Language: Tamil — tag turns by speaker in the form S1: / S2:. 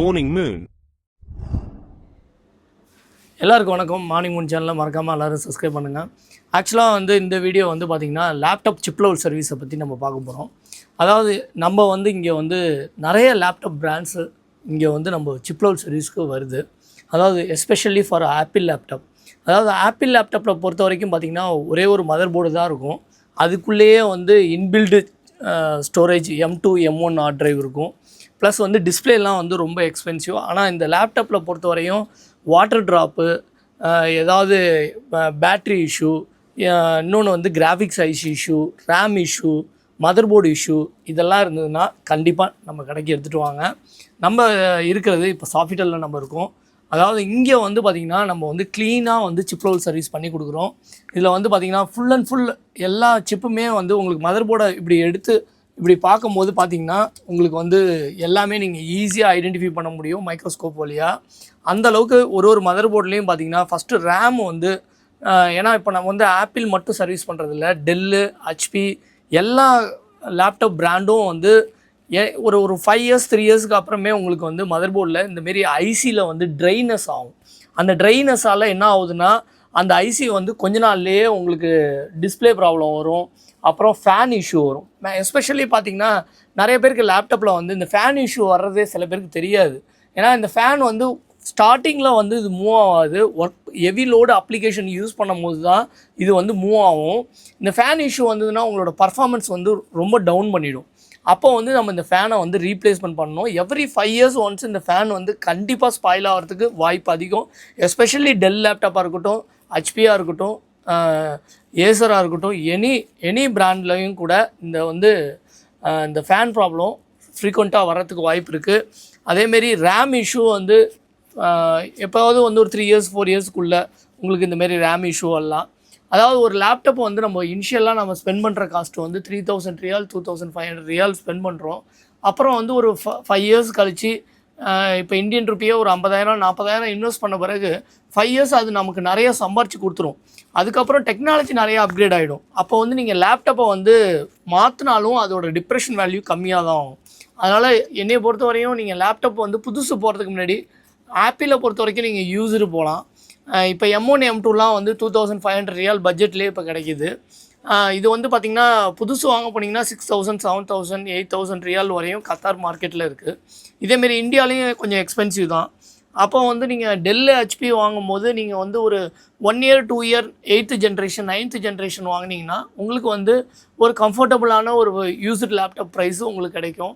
S1: மார்னிங் மூன்
S2: எல்லாருக்கும் வணக்கம். மார்னிங் மூன் சேனலில் மறக்காமல் எல்லோரும் சப்ஸ்கிரைப் பண்ணுங்கள் ஆக்சுவலாக வந்து இந்த வீடியோ வந்து பார்த்திங்கன்னா லேப்டாப் சிப் லெவல் சர்வீஸை பற்றி நம்ம பார்க்க போகிறோம் அதாவது நம்ம வந்து இங்கே வந்து நிறைய லேப்டாப் பிராண்ட்ஸு இங்கே வந்து நம்ம சிப் லெவல் சர்வீஸ்க்கு வருது. அதாவது எஸ்பெஷலி ஃபார் ஆப்பிள் லேப்டாப் அதாவது ஆப்பிள் லேப்டாப்பில் பொறுத்த வரைக்கும் பார்த்திங்கன்னா ஒரே ஒரு மதர் போர்டு தான் இருக்கும். அதுக்குள்ளேயே வந்து inbuilt storage M two M one hard drive இருக்கும். ப்ளஸ் வந்து டிஸ்பிளேலாம் வந்து ரொம்ப எக்ஸ்பென்சிவ் ஆனால் இந்த லேப்டாப்பில் பொறுத்த வரையும் வாட்டர் ட்ராப்பு ஏதாவது பேட்ரி இஷ்யூ இன்னொன்று வந்து graphics IC issue RAM issue mother board issue இதெல்லாம் இருந்ததுன்னா கண்டிப்பாக நம்ம கடைக்கு எடுத்துகிட்டு வாங்க. நம்ம இருக்கிறது இப்போ சாஃபிட்டலில் நம்ம இருக்கோம். அதாவது இங்கே வந்து பார்த்திங்கன்னா நம்ம வந்து க்ளீனாக வந்து சிப் ரோல் சர்வீஸ் பண்ணி கொடுக்குறோம். இதில் வந்து பார்த்திங்கன்னா ஃபுல் அண்ட் ஃபுல் எல்லா சிப்புமே வந்து உங்களுக்கு மதர் போர்டை இப்படி எடுத்து இப்படி பார்க்கும்போது பார்த்தீங்கன்னா உங்களுக்கு வந்து எல்லாமே நீங்கள் ஈஸியாக ஐடென்டிஃபை பண்ண முடியும் மைக்ரோஸ்கோப் வழியாக அந்த அளவுக்கு ஒரு ஒரு மதர் போர்ட்லேயும் பார்த்தீங்கன்னா ஃபஸ்ட்டு ரேம் வந்து ஏன்னா இப்போ நம்ம வந்து ஆப்பிள் மட்டும் சர்வீஸ் பண்ணுறதில்ல டெல்லு ஹச்பி எல்லா லேப்டாப் பிராண்டும் வந்து ஏ ஒரு ஒரு ஃபைவ் இயர்ஸ் த்ரீ இயர்ஸ்க்கு அப்புறமே உங்களுக்கு வந்து மதர் போர்டில் இந்தமாரி ஐசியில் வந்து ட்ரைனஸ் ஆகும். அந்த ட்ரைனஸால் என்ன ஆகுதுன்னா அந்த ஐசி வந்து கொஞ்ச நாள்லேயே உங்களுக்கு டிஸ்ப்ளே ப்ராப்ளம் வரும். அப்புறம் ஃபேன் இஷ்யூ வரும். எஸ்பெஷலி பார்த்தீங்கன்னா நிறைய பேருக்கு லேப்டாப்பில் வந்து இந்த ஃபேன் இஷ்யூ வர்றதே சில பேருக்கு தெரியாது. ஏன்னா இந்த ஃபேன் வந்து ஸ்டார்டிங்கில் வந்து இது மூவ் ஆகாது. Work heavy load application use பண்ணும்போது தான் இது வந்து மூவ் ஆகும். இந்த ஃபேன் இஷ்யூ வந்ததுன்னா உங்களோட பர்ஃபார்மன்ஸ் வந்து ரொம்ப டவுன் பண்ணிவிடும் அப்போ வந்து நம்ம இந்த ஃபேனை வந்து ரீப்ளேஸ்மெண்ட் பண்ணணும். எவ்ரி ஃபைவ் இயர்ஸ் ஒன்ஸ் இந்த ஃபேன் வந்து கண்டிப்பாக ஸ்பாயில் ஆகிறதுக்கு வாய்ப்பு அதிகம். எஸ்பெஷலி டெல் லேப்டாப்பாக இருக்கட்டும் ஹச்பியாக இருக்கட்டும் ஏசராக இருக்கட்டும் எனி எனி பிராண்ட்லையும் கூட இந்த வந்து இந்த ஃபேன் ப்ராப்ளம் ஃப்ரீக்வெண்ட்டாக வர்றதுக்கு வாய்ப்பு இருக்குது அதேமாரி ரேம் இஷ்யூ வந்து ஆஹ், எப்போவாவது வந்து ஒரு த்ரீ இயர்ஸ் ஃபோர் இயர்ஸ்க்குள்ளே உங்களுக்கு இந்தமாரி ரேம் இஷ்யூ எல்லாம் அதாவது ஒரு லேப்டாப் வந்து நம்ம இனிஷியலாக நம்ம ஸ்பெண்ட் பண்ணுற காஸ்ட் வந்து three thousand riyal two thousand five hundred riyal spend பண்ணுறோம் அப்புறம் வந்து ஒரு ஃபைவ் இயர்ஸ் கழித்து இப்போ இந்தியன் ருப்பியே ஒரு ஐம்பதாயிரம் நாற்பதாயிரம் இன்வெஸ்ட் பண்ண பிறகு ஃபைவ் இயர்ஸ் அது நமக்கு நிறைய சம்பாரிச்சு கொடுத்துரும். அதுக்கப்புறம் டெக்னாலஜி நிறைய அப்கிரேட் ஆகிடும் அப்போ வந்து நீங்கள் லேப்டாப்பை வந்து மாற்றினாலும் அதோட டிப்ரெஷன் வேல்யூ கம்மியாக தான் ஆகும். அதனால் என்னை பொறுத்த வரையும் நீங்கள் லேப்டாப் வந்து புதுசு போகிறதுக்கு முன்னாடி ஆப்பிளை பொறுத்த வரைக்கும் நீங்கள் யூஸரு போகலாம் இப்போ எம் ஒன் எம் டூலாம் வந்து two thousand five hundred riyal பட்ஜெட்லேயே இப்போ கிடைக்கிது. இது வந்து பார்த்திங்கன்னா புதுசு வாங்க போனீங்கன்னா six thousand seven thousand eight thousand riyal வரையும் கத்தார் மார்க்கெட்டில் இருக்குது இதேமாரி இந்தியாலேயும் கொஞ்சம் எக்ஸ்பென்சிவ் தான். அப்போ வந்து நீங்கள் டெல்லு ஹெச்பி வாங்கும்போது நீங்கள் வந்து ஒரு one year two year eighth generation ninth generation வாங்குனீங்கன்னா உங்களுக்கு வந்து ஒரு கம்ஃபர்டபுளான ஒரு யூஸ்டு லேப்டாப் ப்ரைஸும் உங்களுக்கு கிடைக்கும்.